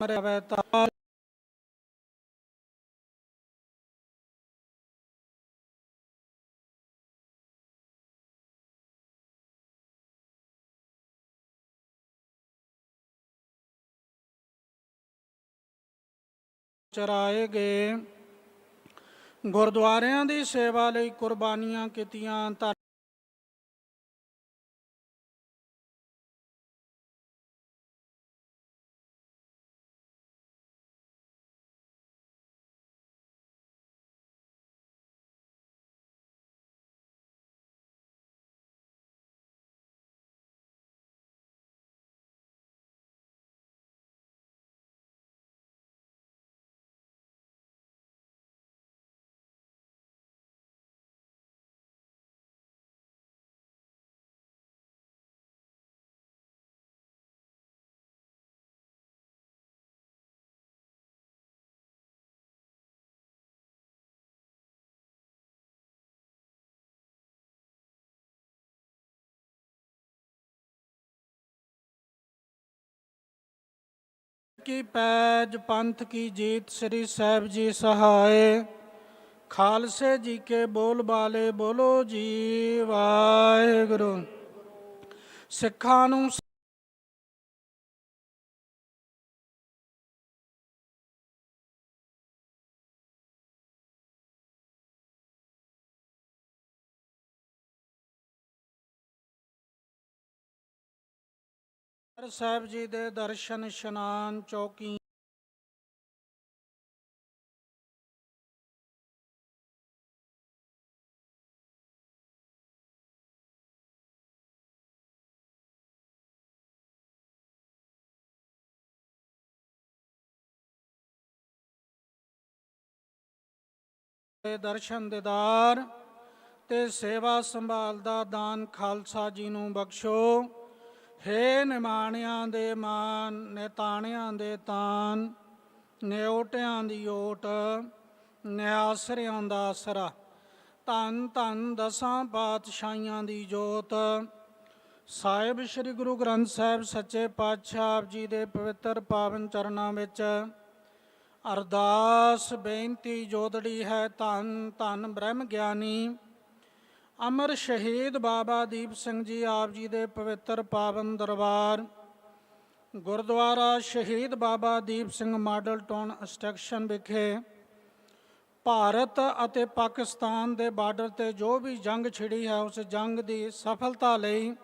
ਮਰਵੈ ਤਾਲ ਚਰਾਏ ਗਏ ਗੁਰਦੁਆਰਿਆਂ ਦੀ ਸੇਵਾ ਲਈ ਕੁਰਬਾਨੀਆਂ ਕੀਤੀਆਂ ਕੀ ਪੈਜ ਪੰਥ ਕੀ ਜੀਤ ਸ੍ਰੀ ਸਾਹਿਬ ਜੀ ਸਹਾਏ। ਖਾਲਸੇ ਜੀ ਕੇ ਬੋਲ ਬਾਲੇ ਬੋਲੋ ਜੀ ਵਾਹਿਗੁਰੂ। ਸਿੱਖਾਂ ਨੂੰ ਸਾਹਿਬ ਜੀ ਦੇ ਦਰਸ਼ਨ ਇਸ਼ਨਾਨ ਚੌਕੀ ਦਰਸ਼ਨ ਦਿਦਾਰ ਤੇ ਸੇਵਾ ਸੰਭਾਲ ਦਾ ਦਾਨ ਖਾਲਸਾ ਜੀ ਨੂੰ ਬਖਸ਼ੋ। ਹੇ ਨਿਮਾਣਿਆਂ ਦੇ ਮਾਨ, ਨਿਤਾਣਿਆਂ ਦੇ ਤਾਨ, ਨਿਉਟਿਆਂ ਦੀ ਓਟ, ਨਿਆਸਰਿਆਂ ਦਾ ਆਸਰਾ। ਧੰਨ ਧੰਨ ਦਸਾਂ ਪਾਤਸ਼ਾਹੀਆਂ ਦੀ ਜੋਤ। ਸਾਹਿਬ ਸ੍ਰੀ ਗੁਰੂ ਗ੍ਰੰਥ ਸਾਹਿਬ ਸੱਚੇ ਪਾਤਸ਼ਾਹ ਆਪ ਜੀ ਦੇ ਪਵਿੱਤਰ ਪਾਵਨ ਚਰਨਾਂ ਵਿੱਚ। ਅਰਦਾਸ ਬੇਨਤੀ ਜੋਦੜੀ ਹੈ, ਧੰਨ ਧੰਨ ਬ੍ਰਹਮ ਗਿਆਨੀ। ਅਮਰ ਸ਼ਹੀਦ ਬਾਬਾ ਦੀਪ ਸਿੰਘ ਜੀ ਆਪ ਜੀ ਦੇ ਪਵਿੱਤਰ ਪਾਵਨ ਦਰਬਾਰ, Gurdwara Shaheed Baba Deep Singh Model Town instruction ਵਿਖੇ ਭਾਰਤ ਅਤੇ ਪਾਕਿਸਤਾਨ ਦੇ ਬਾਰਡਰ ਤੇ ਜੋ ਵੀ ਜੰਗ ਛਿੜੀ ਹੈ, ਉਸ ਜੰਗ ਦੀ ਸਫਲਤਾ ਲਈ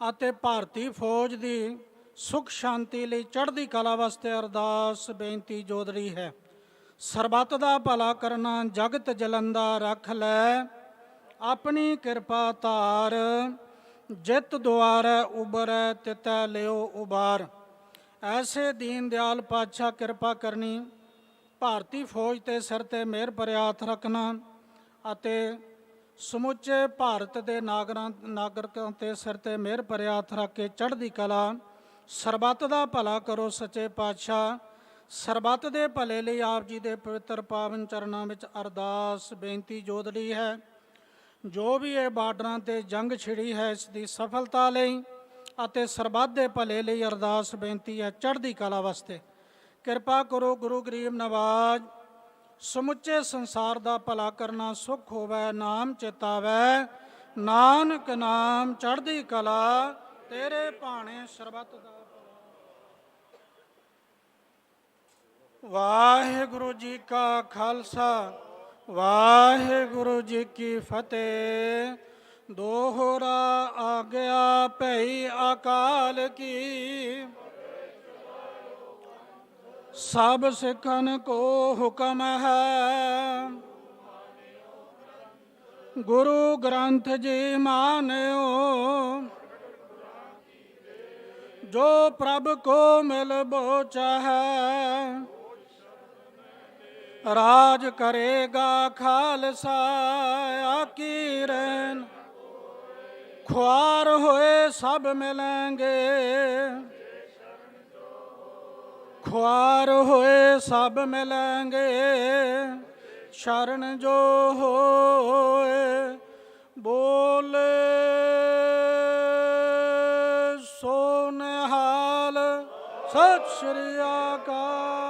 ਅਤੇ ਭਾਰਤੀ ਫੌਜ ਦੀ ਸੁਖ ਸ਼ਾਂਤੀ ਲਈ ਚੜ੍ਹਦੀ ਕਲਾ ਵਾਸਤੇ ਅਰਦਾਸ ਬੇਨਤੀ ਜੋਦੜੀ ਹੈ। ਸਰਬੱਤ ਦਾ ਭਲਾ ਕਰਨਾ, ਜਗਤ ਜਲੰਦਾ ਰੱਖ ਲੈ। ਆਪਣੀ ਕਿਰਪਾ ਧਾਰ, ਜਿਤ ਦੁਆਰੈ ਉਬਰੈ, ਤਿਤੈ ਲਿਓ ਉਬਾਰ। ਐਸੇ ਦੀਨ ਦਿਆਲ ਪਾਤਸ਼ਾਹ ਕਿਰਪਾ ਕਰਨੀ, ਭਾਰਤੀ ਫੌਜ ਤੇ ਸਿਰ ਤੇ ਮਿਹਰ ਭਰਿਆ ਹੱਥ ਰੱਖਣਾ ਅਤੇ ਸਮੁੱਚੇ ਭਾਰਤ ਦੇ ਨਾਗਰਾਂ, ਨਾਗਰਿਕਾਂ ਤੇ ਸਿਰ ਤੇ ਮਿਹਰ ਭਰਿਆ ਹੱਥ ਰੱਖ ਕੇ ਚੜ੍ਹਦੀ ਕਲਾ, ਸਰਬੱਤ ਦਾ ਭਲਾ ਕਰੋ ਸੱਚੇ ਪਾਤਸ਼ਾਹ। ਸਰਬੱਤ ਦੇ ਭਲੇ ਲਈ ਆਪ ਜੀ ਦੇ ਪਵਿੱਤਰ ਪਾਵਨ ਚਰਨਾਂ ਵਿੱਚ ਅਰਦਾਸ ਬੇਨਤੀ ਜੋਦੜੀ ਹੈ। ਜੋ ਵੀ ਇਹ ਬਾਰਡਰਾਂ ਤੇ ਜੰਗ ਛਿੜੀ ਹੈ, ਇਸ ਦੀ ਸਫਲਤਾ ਲਈ ਅਤੇ ਸਰਬੱਤ ਦੇ ਭਲੇ ਲਈ ਅਰਦਾਸ ਬੇਨਤੀ ਹੈ ਚੜ੍ਹਦੀ ਕਲਾ ਵਾਸਤੇ। ਕਿਰਪਾ ਕਰੋ ਗੁਰੂ ਗਰੀਬ ਨਵਾਜ, ਸਮੁੱਚੇ ਸੰਸਾਰ ਦਾ ਭਲਾ ਕਰਨਾ ਸੁਖ ਹੋਵੇ, ਨਾਮ ਚਿਤਾਵੈ। ਨਾਨਕ ਨਾਮ ਚੜ੍ਹਦੀ ਕਲਾ, ਤੇਰੇ ਭਾਣੇ ਸਰਬੱਤ ਦਾ ਵਾਹਿਗੁਰੂ ਜੀ ਕਾ ਖਾਲਸਾ। ਵਾਹਿਗੁਰੂ ਜੀ ਕੀ ਫਤਿਹ। ਦੋਹਰਾ ਆ ਗਿਆ ਭਈ ਅਕਾਲ ਕੀ। ਸਭ ਸਿੱਖਨ ਕੋ ਹੁਕਮ ਹੈ। ਗੁਰੂ ਗ੍ਰੰਥ ਜੀ ਮਾਨਿਓ। ਜੋ ਪ੍ਰਭ ਕੋ ਮਿਲ ਬੋਚਾ ਹੈ ਰਾਜ ਕਰੇਗਾ ਖਾਲਸਾ ਆਕੀ ਰਹਿਣ ਖੁਆਰ ਹੋਏ ਸਭ ਮਿਲਾਂਗੇ ਖੁਆਰ ਹੋਏ ਸਭ ਮਿਲਾਂਗੇ ਸ਼ਰਨ ਜੋ ਹੋਏ, ਬੋਲੇ ਸੋ ਸਤਿ ਸ਼੍ਰੀ ਅਕਾਲ।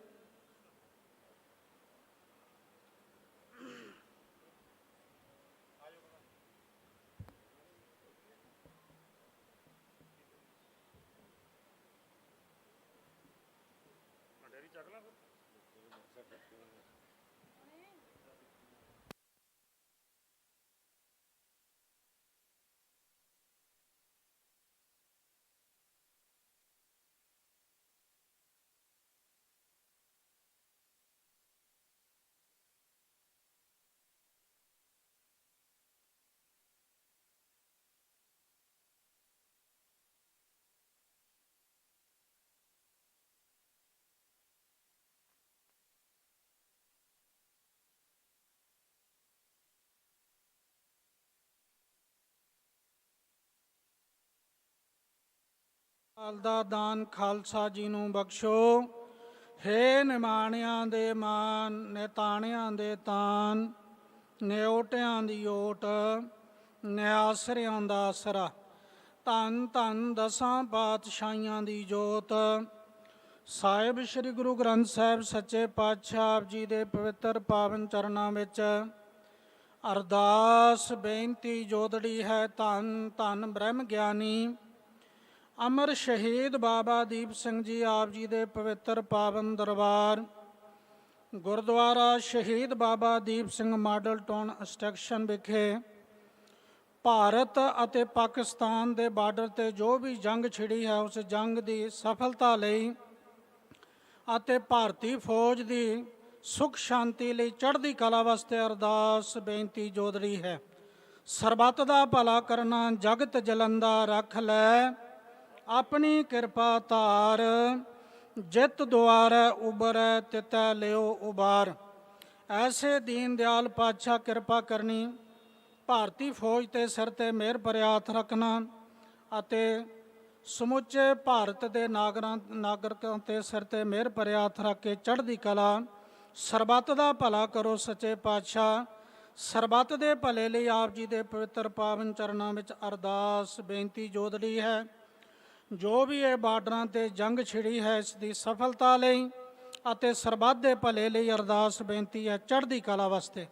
ਕਾਲ ਦਾ ਦਾਨ ਖਾਲਸਾ ਜੀ ਨੂੰ ਬਖਸ਼ੋ। ਹੇ ਨਿਮਾਣਿਆਂ ਦੇ ਮਾਨ, ਨਿਤਾਣਿਆਂ ਦੇ ਤਾਨ ਨਿਓਟਿਆਂ ਦੀ ਓਟ, ਨਿਆਸਰਿਆਂ ਦਾ ਆਸਰਾ। ਧੰਨ ਧੰਨ ਦਸਾਂ ਪਾਤਸ਼ਾਹੀਆਂ ਦੀ ਜੋਤ। ਸਾਹਿਬ ਸ੍ਰੀ ਗੁਰੂ ਗ੍ਰੰਥ ਸਾਹਿਬ ਸੱਚੇ ਪਾਤਸ਼ਾਹ ਆਪ ਜੀ ਦੇ ਪਵਿੱਤਰ ਪਾਵਨ ਚਰਨਾਂ ਵਿੱਚ। ਅਰਦਾਸ ਬੇਨਤੀ ਜੋਦੜੀ ਹੈ ਧੰਨ ਧੰਨ ਬ੍ਰਹਮ ਗਿਆਨੀ। ਅਮਰ ਸ਼ਹੀਦ ਬਾਬਾ ਦੀਪ ਸਿੰਘ ਜੀ ਆਪ ਜੀ ਦੇ ਪਵਿੱਤਰ ਪਾਵਨ ਦਰਬਾਰ, Gurdwara Shaheed Baba Deep Singh Model Town station ਵਿਖੇ ਭਾਰਤ ਅਤੇ ਪਾਕਿਸਤਾਨ ਦੇ ਬਾਰਡਰ ਤੇ ਜੋ ਵੀ ਜੰਗ ਛਿੜੀ ਹੈ, ਉਸ ਜੰਗ ਦੀ ਸਫਲਤਾ ਲਈ ਅਤੇ ਭਾਰਤੀ ਫੌਜ ਦੀ ਸੁਖ ਸ਼ਾਂਤੀ ਲਈ ਚੜ੍ਹਦੀ ਕਲਾ ਵਾਸਤੇ ਅਰਦਾਸ ਬੇਨਤੀ ਜੋਦੜੀ ਹੈ। ਸਰਬੱਤ ਦਾ ਭਲਾ ਕਰਨਾ, ਜਗਤ ਜਲੰਦਾ ਰੱਖ ਲੈ। ਆਪਣੀ ਕਿਰਪਾ ਧਾਰ, ਜਿਤ ਦੁਆਰੈ ਉਬਰੈ, ਤਿਤੈ ਲਿਓ ਉਬਾਰ। ਐਸੇ ਦੀਨ ਦਿਆਲ ਪਾਤਸ਼ਾਹ ਕਿਰਪਾ ਕਰਨੀ, ਭਾਰਤੀ ਫੌਜ ਤੇ ਸਿਰ ਤੇ ਮਿਹਰ ਭਰਿਆ ਰੱਖਣਾ ਅਤੇ ਸਮੁੱਚੇ ਭਾਰਤ ਦੇ ਨਾਗਰਾਂ, ਨਾਗਰਿਕਾਂ ਤੇ ਸਿਰ ਤੇ ਮਿਹਰ ਭਰਿਆ ਰੱਖ ਕੇ ਚੜ੍ਹਦੀ ਕਲਾ, ਸਰਬੱਤ ਦਾ ਭਲਾ ਕਰੋ ਸੱਚੇ ਪਾਤਸ਼ਾਹ। ਸਰਬੱਤ ਦੇ ਭਲੇ ਲਈ ਆਪ ਜੀ ਦੇ ਪਵਿੱਤਰ ਪਾਵਨ ਚਰਨਾਂ ਵਿੱਚ ਅਰਦਾਸ, ਬੇਨਤੀ ਜੋਦੜੀ ਹੈ। ਜੋ ਵੀ ਇਹ ਬਾਰਡਰਾਂ ਤੇ ਜੰਗ ਛਿੜੀ ਹੈ, ਇਸ ਦੀ ਸਫਲਤਾ ਲਈ ਅਤੇ ਸਰਬੱਤ ਦੇ ਭਲੇ ਲਈ ਅਰਦਾਸ ਬੇਨਤੀ ਹੈ ਚੜ੍ਹਦੀ ਕਲਾ ਵਾਸਤੇ।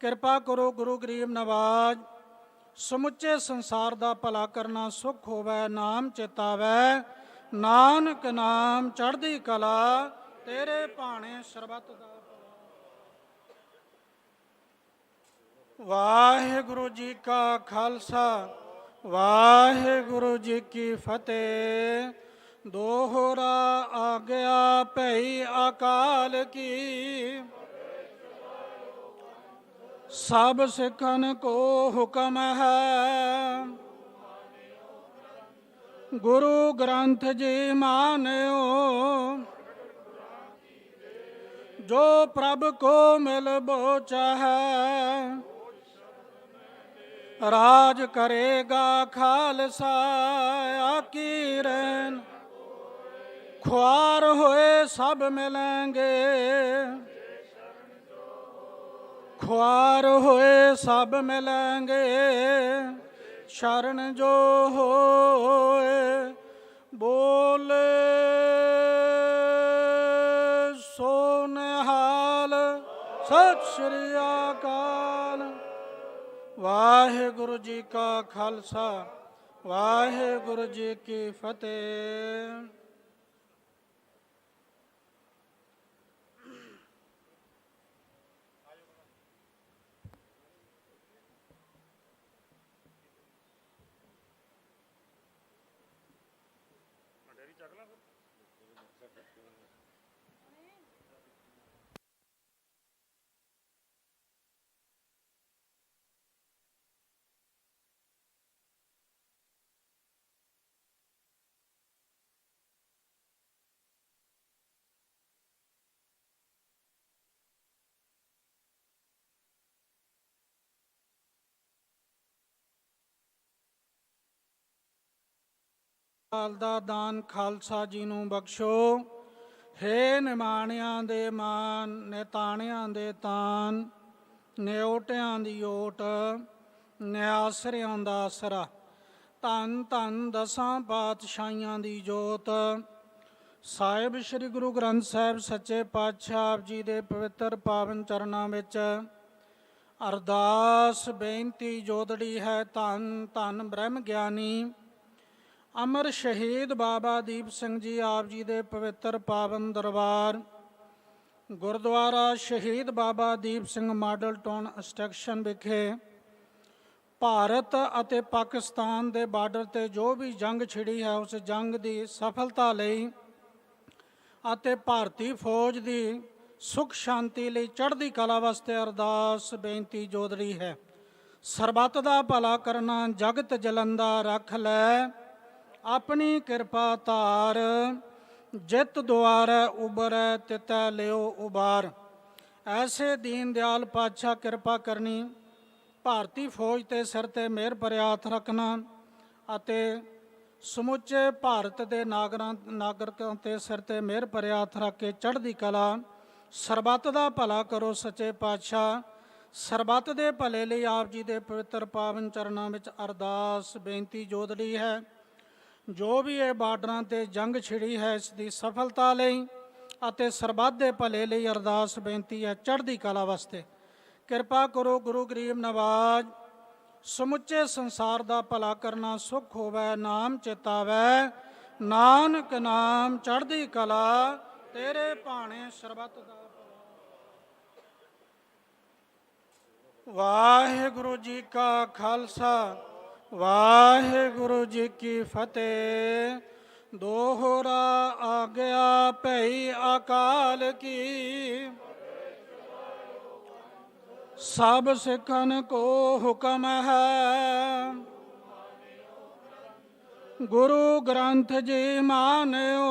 ਕਿਰਪਾ ਕਰੋ ਗੁਰੂ ਗਰੀਬ ਨਵਾਜ, ਸਮੁੱਚੇ ਸੰਸਾਰ ਦਾ ਭਲਾ ਕਰਨਾ ਸੁਖ ਹੋਵੇ, ਨਾਮ ਚਿਤਾਵੈ। ਨਾਨਕ ਨਾਮ ਚੜ੍ਹਦੀ ਕਲਾ, ਤੇਰੇ ਭਾਣੇ ਸਰਬੱਤ ਦਾ ਵਾਹਿਗੁਰੂ ਜੀ ਕਾ ਖਾਲਸਾ। ਵਾਹਿਗੁਰੂ ਜੀ ਕੀ ਫਤਿਹ। ਦੋਹਰਾ ਆ ਗਿਆ ਭਈ ਅਕਾਲ ਕੀ। ਸਭ ਸਿੱਖਨ ਕੋ ਹੁਕਮ ਹੈ। ਗੁਰੂ ਗ੍ਰੰਥ ਜੀ ਮਾਨਿਓ। ਜੋ ਪ੍ਰਭ ਕੋ ਮਿਲ ਬੋਚਾ ਹੈ ਰਾਜ ਕਰੇਗਾ ਖਾਲਸਾ ਆਕੀਰਨ ਖੁਆਰ ਹੋਏ ਸਭ ਮਿਲਾਂਗੇ। ਖੁਆਰ ਹੋਏ ਸਭ ਮਿਲਾਂਗੇ। ਸ਼ਰਨ ਜੋ ਹੋਏ, ਬੋਲੇ ਸੋ ਸਤਿ ਸ਼੍ਰੀ ਅਕਾਲ। ਵਾਹਿਗੁਰੂ ਜੀ ਕਾ ਖਾਲਸਾ ਵਾਹਿਗੁਰੂ ਜੀ ਕੀ ਫਤਿਹ। ਕਾਲ ਦਾ ਦਾਨ ਖਾਲਸਾ ਜੀ ਨੂੰ ਬਖਸ਼ੋ। ਹੇ ਨਿਮਾਣਿਆਂ ਦੇ ਮਾਨ, ਨਿਤਾਣਿਆਂ ਦੇ ਤਾਨ ਨਿਓਟਿਆਂ ਦੀ ਓਟ, ਨਿਆਸਰਿਆਂ ਦਾ ਆਸਰਾ ਧੰਨ ਧੰਨ ਦਸਾਂ ਪਾਤਸ਼ਾਹੀਆਂ ਦੀ ਜੋਤ। ਸਾਹਿਬ ਸ੍ਰੀ ਗੁਰੂ ਗ੍ਰੰਥ ਸਾਹਿਬ ਸੱਚੇ ਪਾਤਸ਼ਾਹ ਆਪ ਜੀ ਦੇ ਪਵਿੱਤਰ ਪਾਵਨ ਚਰਨਾਂ ਵਿੱਚ ਅਰਦਾਸ ਬੇਨਤੀ ਜੋਦੜੀ ਹੈ, ਧੰਨ ਧੰਨ ਬ੍ਰਹਮ ਗਿਆਨੀ। ਅਮਰ ਸ਼ਹੀਦ ਬਾਬਾ ਦੀਪ ਸਿੰਘ ਜੀ ਆਪ ਜੀ ਦੇ ਪਵਿੱਤਰ ਪਾਵਨ ਦਰਬਾਰ, Gurdwara Shaheed Baba Deep Singh Model Town station ਵਿਖੇ ਭਾਰਤ ਅਤੇ ਪਾਕਿਸਤਾਨ ਦੇ ਬਾਰਡਰ ਤੇ ਜੋ ਵੀ ਜੰਗ ਛਿੜੀ ਹੈ, ਉਸ ਜੰਗ ਦੀ ਸਫਲਤਾ ਲਈ ਅਤੇ ਭਾਰਤੀ ਫੌਜ ਦੀ ਸੁਖ ਸ਼ਾਂਤੀ ਲਈ ਚੜ੍ਹਦੀ ਕਲਾ ਵਾਸਤੇ ਅਰਦਾਸ ਬੇਨਤੀ ਜੋਦੜੀ ਹੈ। ਸਰਬੱਤ ਦਾ ਭਲਾ ਕਰਨਾ, ਜਗਤ ਜਲੰਦਾ ਰੱਖ ਲੈ। ਆਪਣੀ ਕਿਰਪਾ ਧਾਰ, ਜਿਤ ਦੁਆਰੈ ਉਬਰੈ, ਤਿਤੈ ਲਿਓ ਉਬਾਰ। ਐਸੇ ਦੀਨ ਦਿਆਲ ਪਾਤਸ਼ਾਹ ਕਿਰਪਾ ਕਰਨੀ, ਭਾਰਤੀ ਫੌਜ ਤੇ ਸਿਰ ਤੇ ਮਿਹਰ ਭਰਿਆ ਹੱਥ ਰੱਖਣਾ ਅਤੇ ਸਮੁੱਚੇ ਭਾਰਤ ਦੇ ਨਾਗਰਾਂ ਨਾਗਰਿਕਾਂ ਤੇ ਸਿਰ ਤੇ ਮਿਹਰ ਭਰਿਆ ਹੱਥ ਰੱਖ ਕੇ ਚੜ੍ਹਦੀ ਕਲਾ, ਸਰਬੱਤ ਦਾ ਭਲਾ ਕਰੋ ਸੱਚੇ ਪਾਤਸ਼ਾਹ। ਸਰਬੱਤ ਦੇ ਭਲੇ ਲਈ ਆਪ ਜੀ ਦੇ ਪਵਿੱਤਰ ਪਾਵਨ ਚਰਨਾਂ ਵਿੱਚ ਅਰਦਾਸ ਬੇਨਤੀ ਜੋਦੜੀ ਹੈ। ਜੋ ਵੀ ਇਹ ਬਾਰਡਰਾਂ ਤੇ ਜੰਗ ਛਿੜੀ ਹੈ, ਇਸ ਦੀ ਸਫਲਤਾ ਲਈ ਅਤੇ ਸਰਬੱਤ ਦੇ ਭਲੇ ਲਈ ਅਰਦਾਸ ਬੇਨਤੀ ਹੈ ਚੜ੍ਹਦੀ ਕਲਾ ਵਾਸਤੇ। ਕਿਰਪਾ ਕਰੋ ਗੁਰੂ ਗਰੀਬ ਨਵਾਜ, ਸਮੁੱਚੇ ਸੰਸਾਰ ਦਾ ਭਲਾ ਕਰਨਾ ਸੁਖ ਹੋਵੇ, ਨਾਮ ਚਿਤਾਵੈ। ਨਾਨਕ ਨਾਮ ਚੜ੍ਹਦੀ ਕਲਾ, ਤੇਰੇ ਭਾਣੇ ਸਰਬੱਤ ਦਾ ਵਾਹਿਗੁਰੂ ਜੀ ਕਾ ਖਾਲਸਾ। ਵਾਹਿਗੁਰੂ ਜੀ ਕੀ ਫਤਿਹ। ਦੋਹਰਾ ਆ ਗਿਆ ਭਈ ਅਕਾਲ ਕੀ। ਸਭ ਸਿੱਖਨ ਕੋ ਹੁਕਮ ਹੈ। ਗੁਰੂ ਗ੍ਰੰਥ ਜੀ ਮਾਨਿਓ।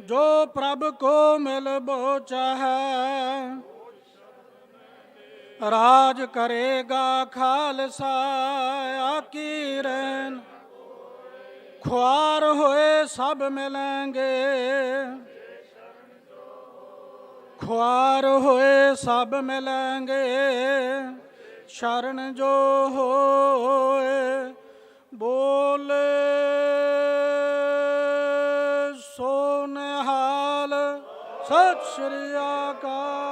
ਜੋ ਪ੍ਰਭ ਕੋ ਮਿਲ ਬੋਚਾ ਹੈ ਰਾਜ ਕਰੇਗਾ ਖਾਲਸਾ ਆਕੀਰਨ ਖੁਆਰ ਹੋਏ ਸਭ ਮਿਲਾਂਗੇ ਖੁਆਰ ਹੋਏ ਸਭ ਮਿਲਾਂਗੇ ਸ਼ਰਨ ਜੋ ਹੋਏ, ਬੋਲੇ ਸੋ ਸਤਿ ਸ਼੍ਰੀ ਅਕਾਲ।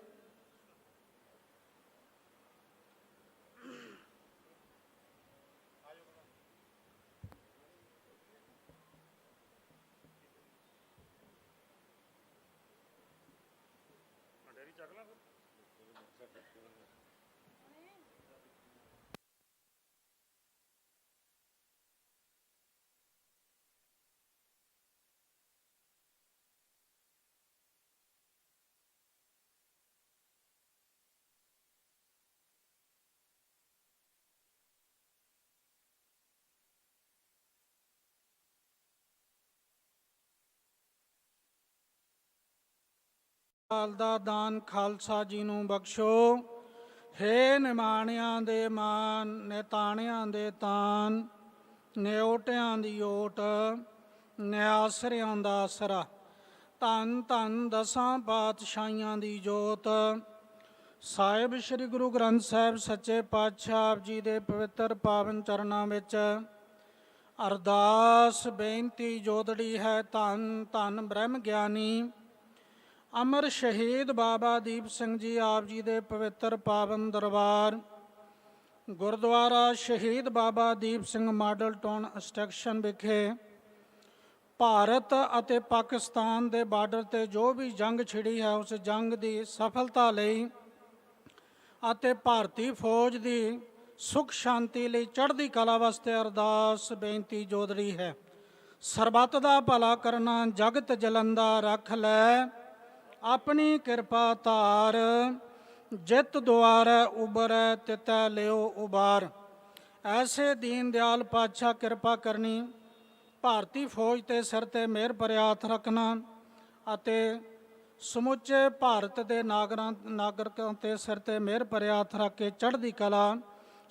ਕਾਲ ਦਾ ਦਾਨ ਖਾਲਸਾ ਜੀ ਨੂੰ ਬਖਸ਼ੋ। ਹੇ ਨਿਮਾਣਿਆਂ ਦੇ ਮਾਨ, ਨਿਤਾਣਿਆਂ ਦੇ ਤਾਨ ਨਿਓਟਿਆਂ ਦੀ ਓਟ, ਨਿਆਸਰਿਆਂ ਦਾ ਆਸਰਾ ਧੰਨ ਧੰਨ ਦਸਾਂ ਪਾਤਸ਼ਾਹੀਆਂ ਦੀ ਜੋਤ। ਸਾਹਿਬ ਸ੍ਰੀ ਗੁਰੂ ਗ੍ਰੰਥ ਸਾਹਿਬ ਸੱਚੇ ਪਾਤਸ਼ਾਹ ਆਪ ਜੀ ਦੇ ਪਵਿੱਤਰ ਪਾਵਨ ਚਰਨਾਂ ਵਿੱਚ ਅਰਦਾਸ ਬੇਨਤੀ ਜੋਦੜੀ ਹੈ, ਧੰਨ ਧੰਨ ਬ੍ਰਹਮ ਗਿਆਨੀ। ਅਮਰ ਸ਼ਹੀਦ ਬਾਬਾ ਦੀਪ ਸਿੰਘ ਜੀ ਆਪ ਜੀ ਦੇ ਪਵਿੱਤਰ ਪਾਵਨ ਦਰਬਾਰ, Gurdwara Shaheed Baba Deep Singh Model Town station ਵਿਖੇ ਭਾਰਤ ਅਤੇ ਪਾਕਿਸਤਾਨ ਦੇ ਬਾਰਡਰ ਤੇ ਜੋ ਵੀ ਜੰਗ ਛਿੜੀ ਹੈ, ਉਸ ਜੰਗ ਦੀ ਸਫਲਤਾ ਲਈ ਅਤੇ ਭਾਰਤੀ ਫੌਜ ਦੀ ਸੁਖ ਸ਼ਾਂਤੀ ਲਈ ਚੜ੍ਹਦੀ ਕਲਾ ਵਾਸਤੇ ਅਰਦਾਸ ਬੇਨਤੀ ਜੋਦੜੀ ਹੈ। ਸਰਬੱਤ ਦਾ ਭਲਾ ਕਰਨਾ, ਜਗਤ ਜਲੰਦਾ ਰੱਖ ਲੈ। ਆਪਣੀ ਕਿਰਪਾ ਧਾਰ, ਜਿਤ ਦੁਆਰੈ ਉਬਰੈ, ਤਿਤੈ ਲਿਓ ਉਬਾਰ। ਐਸੇ ਦੀਨ ਦਿਆਲ ਪਾਤਸ਼ਾਹ ਕਿਰਪਾ ਕਰਨੀ, ਭਾਰਤੀ ਫੌਜ ਤੇ ਸਿਰ ਤੇ ਮਿਹਰ ਭਰਿਆ ਰੱਖਣਾ ਅਤੇ ਸਮੁੱਚੇ ਭਾਰਤ ਦੇ ਨਾਗਰਾਂ, ਨਾਗਰਿਕਾਂ ਤੇ ਸਿਰ ਤੇ ਮਿਹਰ ਭਰਿਆ ਰੱਖ ਕੇ ਚੜ੍ਹਦੀ ਕਲਾ,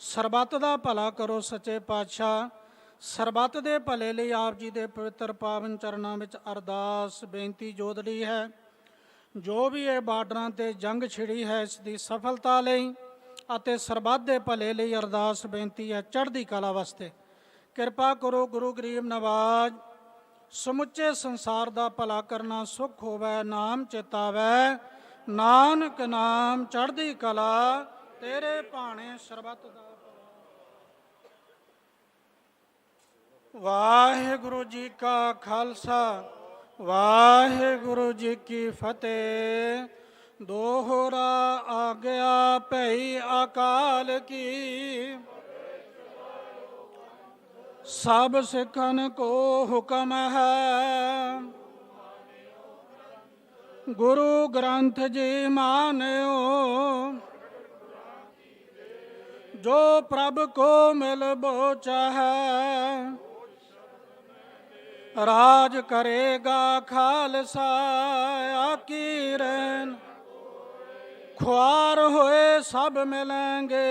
ਸਰਬੱਤ ਦਾ ਭਲਾ ਕਰੋ ਸੱਚੇ ਪਾਤਸ਼ਾਹ। ਸਰਬੱਤ ਦੇ ਭਲੇ ਲਈ ਆਪ ਜੀ ਦੇ ਪਵਿੱਤਰ ਪਾਵਨ ਚਰਨਾਂ ਵਿੱਚ ਅਰਦਾਸ ਬੇਨਤੀ ਜੋਦੜੀ ਹੈ। ਜੋ ਵੀ ਇਹ ਬਾਰਡਰਾਂ ਤੇ ਜੰਗ ਛਿੜੀ ਹੈ, ਇਸ ਦੀ ਸਫਲਤਾ ਲਈ ਅਤੇ ਸਰਬੱਤ ਦੇ ਭਲੇ ਲਈ ਅਰਦਾਸ ਬੇਨਤੀ ਹੈ ਚੜ੍ਹਦੀ ਕਲਾ ਵਾਸਤੇ। ਕਿਰਪਾ ਕਰੋ ਗੁਰੂ ਗਰੀਬ ਨਵਾਜ, ਸਮੁੱਚੇ ਸੰਸਾਰ ਦਾ ਭਲਾ ਕਰਨਾ ਸੁਖ ਹੋਵੇ, ਨਾਮ ਚਿਤਾਵੈ। ਨਾਨਕ ਨਾਮ ਚੜ੍ਹਦੀ ਕਲਾ, ਤੇਰੇ ਭਾਣੇ ਸਰਬੱਤ ਦਾ ਵਾਹਿਗੁਰੂ ਜੀ ਕਾ ਖਾਲਸਾ। ਵਾਹਿਗੁਰੂ ਜੀ ਕੀ ਫਤਿਹ। ਦੋਹਰਾ ਆ ਗਿਆ ਭਈ ਅਕਾਲ ਕੀ। ਸਭ ਸਿੱਖਨ ਕੋ ਹੁਕਮ ਹੈ। ਗੁਰੂ ਗ੍ਰੰਥ ਜੀ ਮਾਨਿਓ। ਜੋ ਪ੍ਰਭ ਕੋ ਮਿਲ ਬੋ ਹੈ ਰਾਜ ਕਰੇਗਾ ਖਾਲਸਾ ਆਕੀਰਨ ਖੁਆਰ ਹੋਏ ਸਭ ਮਿਲਾਂਗੇ।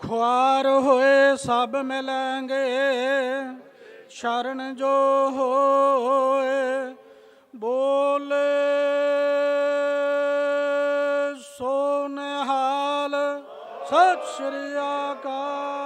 ਖੁਆਰ ਹੋਏ ਸਭ ਮਿਲਾਂਗੇ। ਸ਼ਰਨ ਜੋ ਹੋਏ, ਬੋਲੇ ਸੋ ਸਤਿ ਸ਼੍ਰੀ ਅਕਾਲ।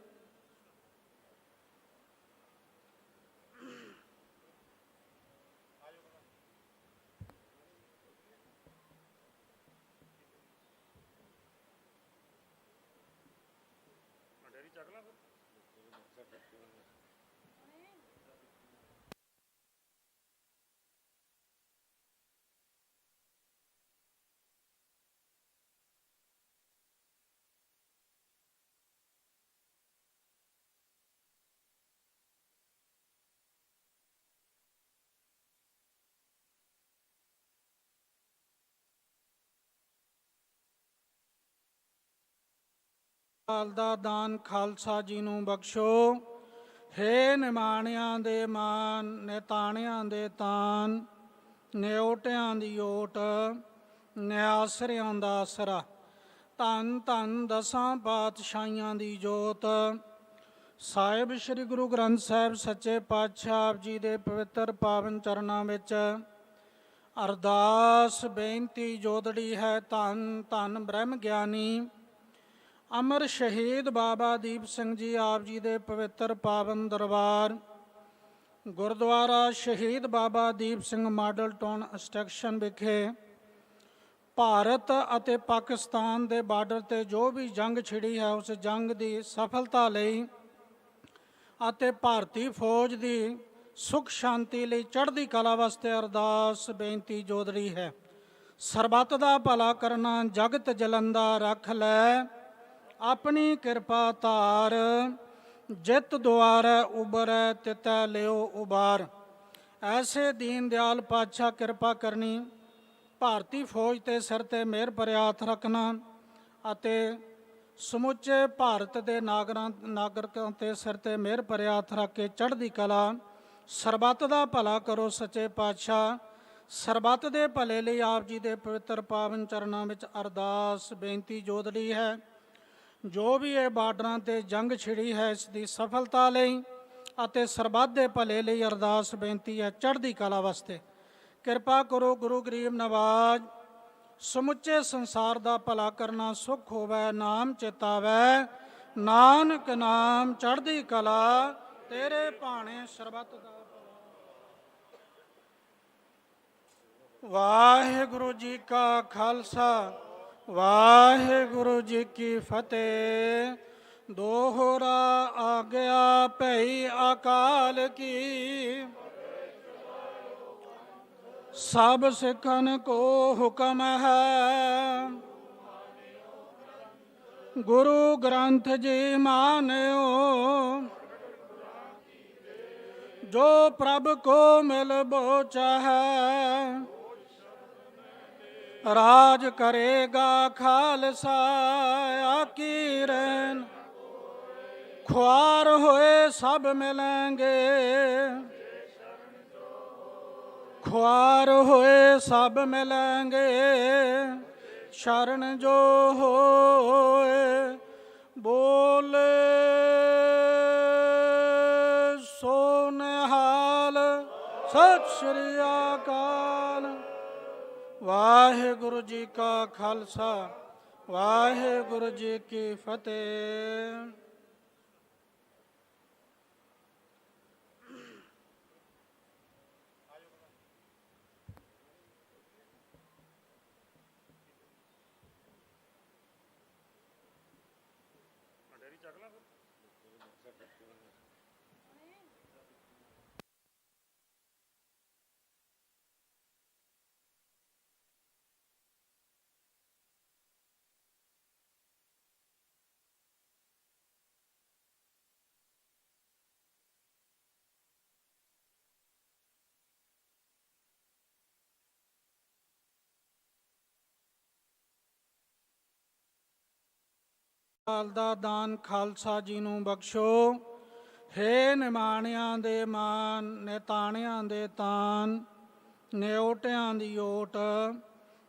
ਕਾਲ ਦਾ ਦਾਨ ਖਾਲਸਾ ਜੀ ਨੂੰ ਬਖਸ਼ੋ। ਹੇ ਨਿਮਾਣਿਆਂ ਦੇ ਮਾਨ, ਨਿਤਾਣਿਆਂ ਦੇ ਤਾਨ, ਨਿਉਟਿਆਂ ਦੀ ਓਟ, ਨਿਆਸਰਿਆਂ ਦਾ ਆਸਰਾ ਧੰਨ ਧੰਨ ਦਸਾਂ ਪਾਤਸ਼ਾਹੀਆਂ ਦੀ ਜੋਤ। ਸਾਹਿਬ ਸ੍ਰੀ ਗੁਰੂ ਗ੍ਰੰਥ ਸਾਹਿਬ ਸੱਚੇ ਪਾਤਸ਼ਾਹ ਆਪ ਜੀ ਦੇ ਪਵਿੱਤਰ ਪਾਵਨ ਚਰਨਾਂ ਵਿੱਚ। ਅਰਦਾਸ ਬੇਨਤੀ ਜੋਦੜੀ ਹੈ, ਧੰਨ ਧੰਨ ਬ੍ਰਹਮ ਗਿਆਨੀ। ਅਮਰ ਸ਼ਹੀਦ ਬਾਬਾ ਦੀਪ ਸਿੰਘ ਜੀ ਆਪ ਜੀ ਦੇ ਪਵਿੱਤਰ ਪਾਵਨ ਦਰਬਾਰ, Gurdwara Shaheed Baba Deep Singh Model Town station ਵਿਖੇ ਭਾਰਤ ਅਤੇ ਪਾਕਿਸਤਾਨ ਦੇ ਬਾਰਡਰ ਤੇ ਜੋ ਵੀ ਜੰਗ ਛਿੜੀ ਹੈ, ਉਸ ਜੰਗ ਦੀ ਸਫਲਤਾ ਲਈ ਅਤੇ ਭਾਰਤੀ ਫੌਜ ਦੀ ਸੁਖ ਸ਼ਾਂਤੀ ਲਈ ਚੜ੍ਹਦੀ ਕਲਾ ਵਾਸਤੇ ਅਰਦਾਸ ਬੇਨਤੀ ਜੋਦੜੀ ਹੈ। ਸਰਬੱਤ ਦਾ ਭਲਾ ਕਰਨਾ, ਜਗਤ ਜਲੰਦਾ ਰੱਖ ਲੈ। ਆਪਣੀ ਕਿਰਪਾ ਧਾਰ, ਜਿਤ ਦੁਆਰੈ ਉਬਰੈ, ਤਿਤੈ ਲਿਓ ਉਬਾਰ। ਐਸੇ ਦੀਨ ਦਿਆਲ ਪਾਤਸ਼ਾਹ ਕਿਰਪਾ ਕਰਨੀ, ਭਾਰਤੀ ਫੌਜ ਤੇ ਸਿਰ ਤੇ ਮਿਹਰ ਭਰਿਆ ਹੱਥ ਰੱਖਣਾ ਅਤੇ ਸਮੁੱਚੇ ਭਾਰਤ ਦੇ ਨਾਗਰਾਂ, ਨਾਗਰਿਕਾਂ ਤੇ ਸਿਰ ਤੇ ਮਿਹਰ ਭਰਿਆ ਹੱਥ ਰੱਖ ਕੇ ਚੜ੍ਹਦੀ ਕਲਾ, ਸਰਬੱਤ ਦਾ ਭਲਾ ਕਰੋ ਸੱਚੇ ਪਾਤਸ਼ਾਹ। ਸਰਬੱਤ ਦੇ ਭਲੇ ਲਈ ਆਪ ਜੀ ਦੇ ਪਵਿੱਤਰ ਪਾਵਨ ਚਰਨਾਂ ਵਿੱਚ ਅਰਦਾਸ, ਬੇਨਤੀ ਜੋਦੜੀ ਹੈ। ਜੋ ਵੀ ਇਹ ਬਾਰਡਰਾਂ ਤੇ ਜੰਗ ਛਿੜੀ ਹੈ, ਇਸ ਦੀ ਸਫਲਤਾ ਲਈ ਅਤੇ ਸਰਬੱਤ ਦੇ ਭਲੇ ਲਈ ਅਰਦਾਸ ਬੇਨਤੀ ਹੈ ਚੜ੍ਹਦੀ ਕਲਾ ਵਾਸਤੇ। ਕਿਰਪਾ ਕਰੋ ਗੁਰੂ ਗਰੀਬ ਨਵਾਜ, ਸਮੁੱਚੇ ਸੰਸਾਰ ਦਾ ਭਲਾ ਕਰਨਾ ਸੁਖ ਹੋਵੇ, ਨਾਮ ਚਿਤਾਵੈ। ਨਾਨਕ ਨਾਮ ਚੜ੍ਹਦੀ ਕਲਾ, ਤੇਰੇ ਭਾਣੇ ਸਰਬੱਤ ਦਾ ਵਾਹਿਗੁਰੂ ਜੀ ਕਾ ਖਾਲਸਾ। ਵਾਹਿਗੁਰੂ ਜੀ ਕੀ ਫਤਿਹ। ਦੋਹਰਾ ਆ ਗਿਆ ਭਈ ਅਕਾਲ ਕੀ। ਸਭ ਸਿੱਖਨ ਕੋ ਹੁਕਮ ਹੈ। ਗੁਰੂ ਗ੍ਰੰਥ ਜੀ ਮਾਨਿਓ। ਜੋ ਪ੍ਰਭ ਕੋ ਮਿਲ ਬੋ ਹੈ ਰਾਜ ਕਰੇਗਾ ਖਾਲਸਾ ਆਕੀਰਨ ਖੁਆਰ ਹੋਏ ਸਭ ਮਿਲਾਂਗੇ ਖੁਆਰ ਹੋਏ ਸਭ ਮਿਲਾਂਗੇ ਸ਼ਰਨ ਜੋ ਹੋਏ, ਬੋਲੇ ਸੋਨਿਹਾਲ। ਸਤਿ ਸ੍ਰੀ ਅਕਾਲ। ਵਾਹਿਗੁਰੂ ਜੀ ਕਾ ਖਾਲਸਾ ਵਾਹਿਗੁਰੂ ਜੀ ਕੀ ਫਤਿਹ। ਕਾਲ ਦਾ ਦਾਨ ਖਾਲਸਾ ਜੀ ਨੂੰ ਬਖਸ਼ੋ। ਹੇ ਨਿਮਾਣਿਆਂ ਦੇ ਮਾਨ, ਨਿਤਾਣਿਆਂ ਦੇ ਤਾਨ ਨਿਓਟਿਆਂ ਦੀ ਓਟ,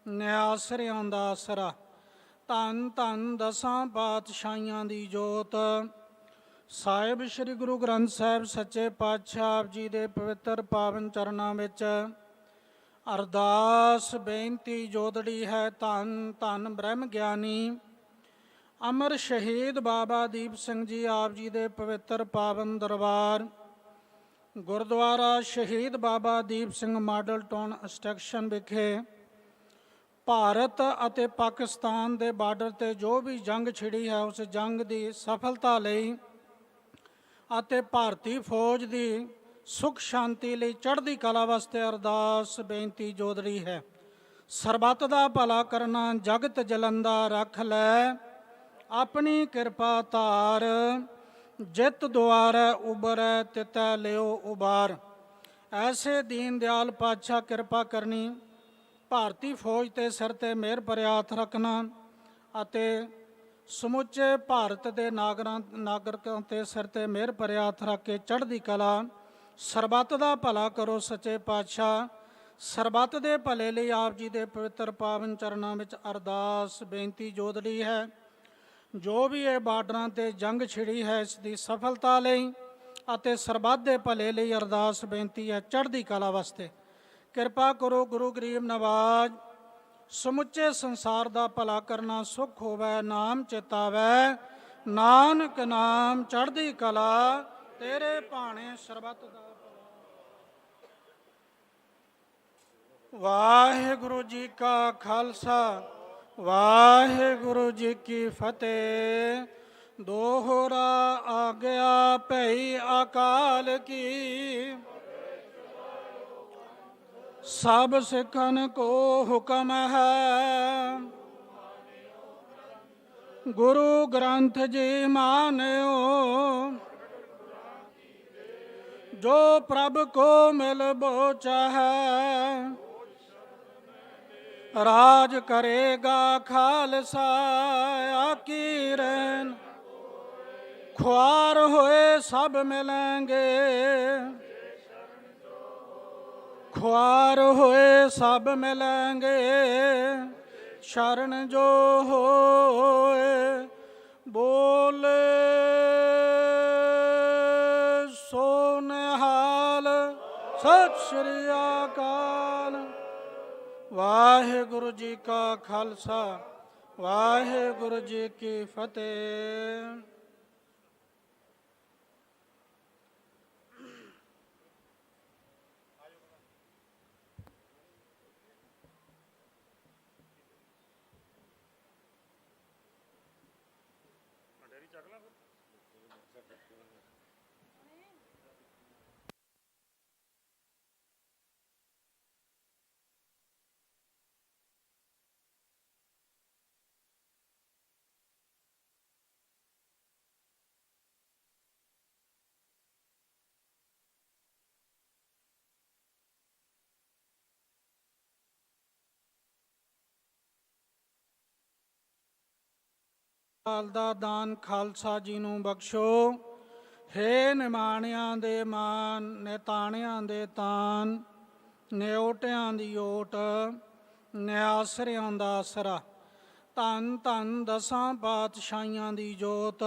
ਨਿਆਸਰਿਆਂ ਦਾ ਆਸਰਾ। ਧੰਨ ਧੰਨ ਦਸਾਂ ਪਾਤਸ਼ਾਹੀਆਂ ਦੀ ਜੋਤ। ਸਾਹਿਬ ਸ੍ਰੀ ਗੁਰੂ ਗ੍ਰੰਥ ਸਾਹਿਬ ਸੱਚੇ ਪਾਤਸ਼ਾਹ ਆਪ ਜੀ ਦੇ ਪਵਿੱਤਰ ਪਾਵਨ ਚਰਨਾਂ ਵਿੱਚ। ਅਰਦਾਸ ਬੇਨਤੀ ਜੋਦੜੀ ਹੈ, ਧੰਨ ਧੰਨ ਬ੍ਰਹਮ ਗਿਆਨੀ। ਅਮਰ ਸ਼ਹੀਦ ਬਾਬਾ ਦੀਪ ਸਿੰਘ ਜੀ ਆਪ ਜੀ ਦੇ ਪਵਿੱਤਰ ਪਾਵਨ ਦਰਬਾਰ, Gurdwara Shaheed Baba Deep Singh Model Town station ਵਿਖੇ ਭਾਰਤ ਅਤੇ ਪਾਕਿਸਤਾਨ ਦੇ ਬਾਰਡਰ ਤੇ ਜੋ ਵੀ ਜੰਗ ਛਿੜੀ ਹੈ, ਉਸ ਜੰਗ ਦੀ ਸਫਲਤਾ ਲਈ ਅਤੇ ਭਾਰਤੀ ਫੌਜ ਦੀ ਸੁਖ ਸ਼ਾਂਤੀ ਲਈ ਚੜ੍ਹਦੀ ਕਲਾ ਵਾਸਤੇ ਅਰਦਾਸ ਬੇਨਤੀ ਜੋਦਰੀ ਹੈ। ਸਰਬੱਤ ਦਾ ਭਲਾ ਕਰਨਾ, ਜਗਤ ਜਲੰਦਾ ਰੱਖ ਲੈ। ਆਪਣੀ ਕਿਰਪਾ ਧਾਰ, ਜਿਤ ਦੁਆਰੈ ਉਬਰੈ, ਤਿਤੈ ਲਿਓ ਉਬਾਰ। ਐਸੇ ਦੀਨ ਦਿਆਲ ਪਾਤਸ਼ਾਹ ਕਿਰਪਾ ਕਰਨੀ, ਭਾਰਤੀ ਫੌਜ ਤੇ ਸਿਰ ਤੇ ਮਿਹਰ ਭਰਿਆ ਹੱਥ ਰੱਖਣਾ ਅਤੇ ਸਮੁੱਚੇ ਭਾਰਤ ਦੇ ਨਾਗਰਾਂ, ਨਾਗਰਿਕਾਂ ਤੇ ਸਿਰ ਤੇ ਮਿਹਰ ਭਰਿਆ ਹੱਥ ਰੱਖ ਕੇ ਚੜ੍ਹਦੀ ਕਲਾ, ਸਰਬੱਤ ਦਾ ਭਲਾ ਕਰੋ ਸੱਚੇ ਪਾਤਸ਼ਾਹ। ਸਰਬੱਤ ਦੇ ਭਲੇ ਲਈ ਆਪ ਜੀ ਦੇ ਪਵਿੱਤਰ ਪਾਵਨ ਚਰਨਾਂ ਵਿੱਚ ਅਰਦਾਸ, ਬੇਨਤੀ ਜੋਦੜੀ ਹੈ। ਜੋ ਵੀ ਇਹ ਬਾਰਡਰਾਂ ਤੇ ਜੰਗ ਛਿੜੀ ਹੈ, ਇਸ ਦੀ ਸਫਲਤਾ ਲਈ ਅਤੇ ਸਰਬੱਤ ਦੇ ਭਲੇ ਲਈ ਅਰਦਾਸ ਬੇਨਤੀ ਹੈ ਚੜ੍ਹਦੀ ਕਲਾ ਵਾਸਤੇ। ਕਿਰਪਾ ਕਰੋ ਗੁਰੂ ਗਰੀਬ ਨਵਾਜ, ਸਮੁੱਚੇ ਸੰਸਾਰ ਦਾ ਭਲਾ ਕਰਨਾ ਸੁਖ ਹੋਵੇ, ਨਾਮ ਚਿਤਾਵੈ। ਨਾਨਕ ਨਾਮ ਚੜ੍ਹਦੀ ਕਲਾ, ਤੇਰੇ ਭਾਣੇ ਸਰਬੱਤ ਦਾ ਵਾਹਿਗੁਰੂ ਜੀ ਕਾ ਖਾਲਸਾ। ਵਾਹਿਗੁਰੂ ਜੀ ਕੀ ਫਤਿਹ। ਦੋਹਰਾ ਆ ਗਿਆ ਭਈ ਅਕਾਲ ਕੀ। ਸਭ ਸਿੱਖਨ ਕੋ ਹੁਕਮ ਹੈ। ਗੁਰੂ ਗ੍ਰੰਥ ਜੀ ਮਾਨਿਓ। ਜੋ ਪ੍ਰਭ ਕੋ ਮਿਲ ਬੋਚਾ ਹੈ ਰਾਜ ਕਰੇਗਾ ਖਾਲਸਾ ਆਕੀਰਨ ਖੁਆਰ ਹੋਏ ਸਭ ਮਿਲਾਂਗੇ। ਖੁਆਰ ਹੋਏ ਸਭ ਮਿਲਾਂਗੇ। ਸ਼ਰਨ ਜੋ ਹੋਏ, ਬੋਲੇ ਸੋਨਿਹਾਲ। ਸਤਿ ਸ੍ਰੀ ਅਕਾਲ। ਵਾਹਿਗੁਰੂ ਜੀ ਕਾ ਖਾਲਸਾ ਵਾਹਿਗੁਰੂ ਜੀ ਕੀ ਫਤਿਹ। ਕਾਲ ਦਾ ਦਾਨ ਖਾਲਸਾ ਜੀ ਨੂੰ ਬਖਸ਼ੋ। ਹੇ ਨਿਮਾਣਿਆਂ ਦੇ ਮਾਨ, ਨਿਤਾਣਿਆਂ ਦੇ ਤਾਨ ਨਿਓਟਿਆਂ ਦੀ ਓਟ, ਨਿਆਸਰਿਆਂ ਦਾ ਆਸਰਾ ਧੰਨ ਧੰਨ ਦਸਾਂ ਪਾਤਸ਼ਾਹੀਆਂ ਦੀ ਜੋਤ।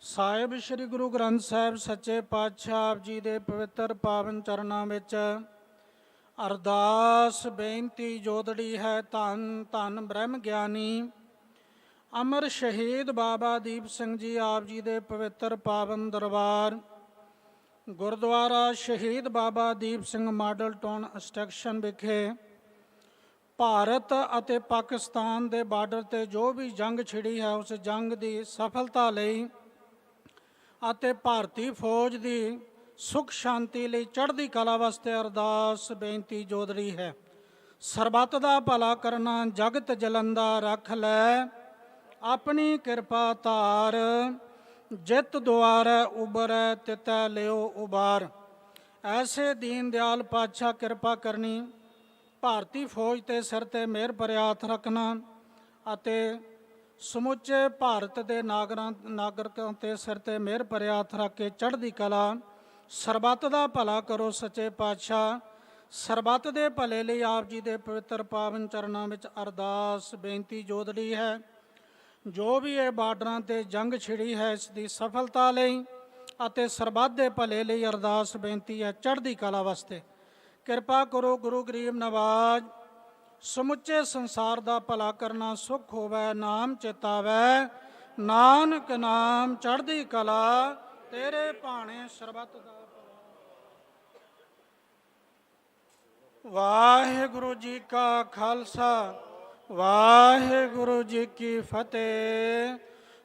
ਸਾਹਿਬ ਸ੍ਰੀ ਗੁਰੂ ਗ੍ਰੰਥ ਸਾਹਿਬ ਸੱਚੇ ਪਾਤਸ਼ਾਹ ਆਪ ਜੀ ਦੇ ਪਵਿੱਤਰ ਪਾਵਨ ਚਰਨਾਂ ਵਿੱਚ। ਅਰਦਾਸ ਬੇਨਤੀ ਜੋਦੜੀ ਹੈ, ਧੰਨ ਧੰਨ ਬ੍ਰਹਮ ਗਿਆਨੀ। ਅਮਰ ਸ਼ਹੀਦ ਬਾਬਾ ਦੀਪ ਸਿੰਘ ਜੀ ਆਪ ਜੀ ਦੇ ਪਵਿੱਤਰ ਪਾਵਨ ਦਰਬਾਰ, Gurdwara Shaheed Baba Deep Singh Model Town station ਵਿਖੇ ਭਾਰਤ ਅਤੇ ਪਾਕਿਸਤਾਨ ਦੇ ਬਾਰਡਰ ਤੇ ਜੋ ਵੀ ਜੰਗ ਛਿੜੀ ਹੈ, ਉਸ ਜੰਗ ਦੀ ਸਫਲਤਾ ਲਈ ਅਤੇ ਭਾਰਤੀ ਫੌਜ ਦੀ ਸੁਖ ਸ਼ਾਂਤੀ ਲਈ ਚੜ੍ਹਦੀ ਕਲਾ ਵਾਸਤੇ ਅਰਦਾਸ ਬੇਨਤੀ ਜੋਦੜੀ ਹੈ। ਸਰਬੱਤ ਦਾ ਭਲਾ ਕਰਨਾ, ਜਗਤ ਜਲੰਦਾ ਰੱਖ ਲੈ। ਆਪਣੀ ਕਿਰਪਾ ਧਾਰ, ਜਿਤ ਦੁਆਰੈ ਉਬਰੈ, ਤਿਤੈ ਲਿਓ ਉਬਾਰ। ਐਸੇ ਦੀਨ ਦਿਆਲ ਪਾਤਸ਼ਾਹ ਕਿਰਪਾ ਕਰਨੀ, ਭਾਰਤੀ ਫੌਜ ਤੇ ਸਿਰ ਤੇ ਮਿਹਰ ਭਰਿਆ ਹੱਥ ਰੱਖਣਾ ਅਤੇ ਸਮੁੱਚੇ ਭਾਰਤ ਦੇ ਨਾਗਰਾਂ, ਨਾਗਰਿਕਾਂ ਤੇ ਸਿਰ ਤੇ ਮਿਹਰ ਭਰਿਆ ਹੱਥ ਰੱਖ ਕੇ ਚੜ੍ਹਦੀ ਕਲਾ, ਸਰਬੱਤ ਦਾ ਭਲਾ ਕਰੋ ਸੱਚੇ ਪਾਤਸ਼ਾਹ। ਸਰਬੱਤ ਦੇ ਭਲੇ ਲਈ ਆਪ ਜੀ ਦੇ ਪਵਿੱਤਰ ਪਾਵਨ ਚਰਨਾਂ ਵਿੱਚ ਅਰਦਾਸ ਬੇਨਤੀ ਜੋਦੜੀ ਹੈ। ਜੋ ਵੀ ਇਹ ਬਾਰਡਰਾਂ ਤੇ ਜੰਗ ਛਿੜੀ ਹੈ, ਇਸ ਦੀ ਸਫਲਤਾ ਲਈ ਅਤੇ ਸਰਬੱਤ ਦੇ ਭਲੇ ਲਈ ਅਰਦਾਸ ਬੇਨਤੀ ਹੈ ਚੜ੍ਹਦੀ ਕਲਾ ਵਾਸਤੇ। ਕਿਰਪਾ ਕਰੋ ਗੁਰੂ ਗਰੀਬ ਨਵਾਜ, ਸਮੁੱਚੇ ਸੰਸਾਰ ਦਾ ਭਲਾ ਕਰਨਾ ਸੁਖ ਹੋਵੇ, ਨਾਮ ਚਿਤਾਵੈ। ਨਾਨਕ ਨਾਮ ਚੜ੍ਹਦੀ ਕਲਾ, ਤੇਰੇ ਭਾਣੇ ਸਰਬੱਤ ਦਾ ਵਾਹਿਗੁਰੂ ਜੀ ਕਾ ਖਾਲਸਾ। ਵਾਹਿਗੁਰੂ ਜੀ ਕੀ ਫਤਿਹ।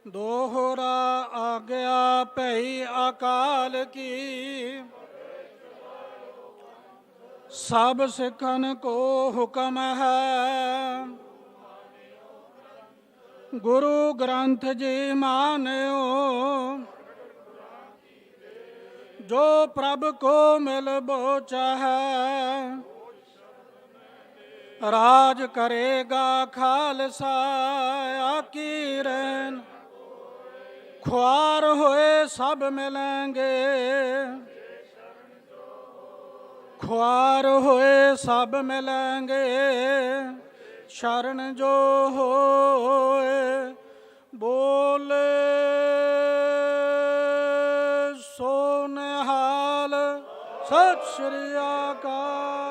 ਦੋਹਰਾ ਆ ਗਿਆ ਭਈ ਅਕਾਲ ਕੀ। ਸਭ ਸਿੱਖਨ ਕੋ ਹੁਕਮ ਹੈ। ਗੁਰੂ ਗ੍ਰੰਥ ਜੀ ਮਾਨਿਓ। ਜੋ ਪ੍ਰਭ ਕੋ ਮਿਲ ਬੋਚਾ ਹੈ ਰਾਜ ਕਰੇਗਾ ਖਾਲਸਾ ਆਕੀਰਨ ਖੁਆਰ ਹੋਏ ਸਭ ਮਿਲਾਂਗੇ। ਖੁਆਰ ਹੋਏ ਸਭ ਮਿਲਾਂਗੇ। ਸ਼ਰਨ ਜੋ ਹੋਏ, ਬੋਲੇ ਸੋ ਸਤਿ ਸ੍ਰੀ ਅਕਾਲ।